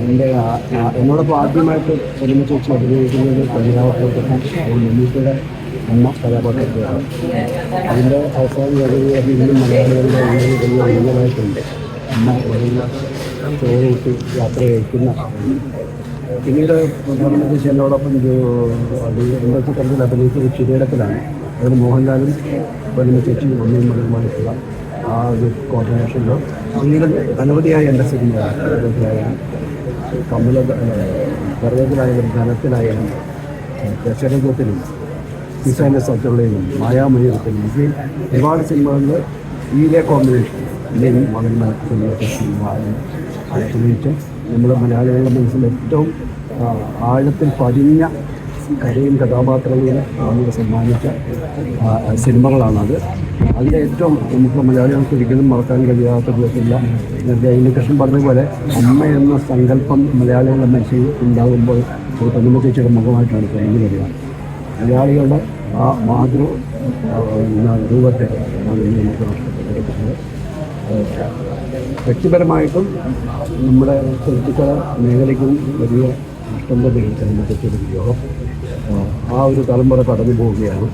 എന്റെ എന്നോടൊപ്പം ആദ്യമായിട്ട് ഒരുമിച്ച് വെച്ച് അഭിനയിക്കുന്നത് കന്യാവട്ടം മമ്മൂട്ടിയുടെ അമ്മ കഥാപാത്രത്തെയാണ് അതിന്റെ അവസാനം അത് ഇന്നും മലയാളികളുടെ ഉള്ളിൽ അംഗമായിട്ടുണ്ട് അമ്മ വരുന്ന ചോറ് യാത്ര കഴിക്കുന്ന പിന്നീട് പ്രധാനമന്ത്രി എന്നോടൊപ്പം എന്താ ചിത്രത്തിൽ അഭിനയിച്ചത് ചിരയിടത്തിലാണ് അതിൽ മോഹൻലാലും ഒരുമിച്ച് ചേച്ചി ഒന്നും മകളുമായിട്ടുള്ള ആ ഒരു കോർഡിനേഷനിൽ അങ്ങനെ അനവധിയായ സിനിമയായാലും കമല പർവതത്തിലായാലും ധനത്തിലായാലും ദശരംഗത്തിലും ഡിസൈനർ സർക്കിളിലും മായാമയൂരത്തിലും ഇതിൽ ഒരുപാട് സിനിമകളിൽ ഈയിലെ കോമ്പിനേഷൻ അല്ലെങ്കിൽ വളരെ സിനിമ അഭിനയിച്ച് നമ്മുടെ മലയാളികളുടെ മനസ്സിൽ ഏറ്റവും ആഴത്തിൽ പതിഞ്ഞ കരയും കഥാപാത്രങ്ങളും നമ്മൾ സമ്മാനിച്ച സിനിമകളാണത്. അതിന്റെ ഏറ്റവും നമുക്ക് മലയാളികൾക്ക് ഒരിക്കലും മറക്കാൻ കഴിയാത്ത വിധത്തിലുള്ള അതിന്റെ കൃഷ്ണൻ പോലെ അമ്മ എന്ന സങ്കല്പം മലയാളികളുടെ മനസ്സിൽ ഉണ്ടാകുമ്പോൾ ഒരു ചേച്ചിയുടെ മുഖമായിട്ടാണ് കഴിഞ്ഞു വരിക മലയാളികളുടെ ആ മാതൃ രൂപത്തെ നമുക്ക് വ്യക്തിപരമായിട്ടും നമ്മുടെ ചലച്ചിത്ര മേഖലയ്ക്കും വലിയ നഷ്ടം തന്നെ ചെന്നത്തെ യോഗം. ആ ഒരു തലമുറ കടന്നു പോവുകയാണ്.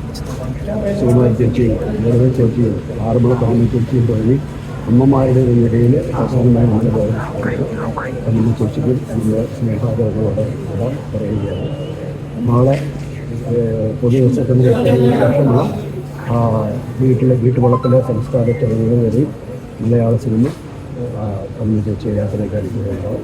സുകുമാരി ചേച്ചിയും വെറുതെ ചേച്ചിയും ആറുമള കടന്നു ചേച്ചിയും തുടങ്ങി അമ്മമാരുടെ ഒരു നിലയിൽ അവസാനമായി നമ്മുടെ ചേച്ചിക്കും നമ്മുടെ സ്നേഹാദരങ്ങളോടെ പറയുകയാണ്. നാളെ പൊതു ദിവസത്തിന് ശേഷമുള്ള വീട്ടിലെ വീട്ടുവളപ്പിലെ സംസ്കാര ചടങ്ങുകൾ വഴി മലയാള സിനിമ കമ്മ്യൂണിറ്റി ചേച്ചിയെ യാത്രയ്ക്ക് അടിക്കുകയുണ്ടാവും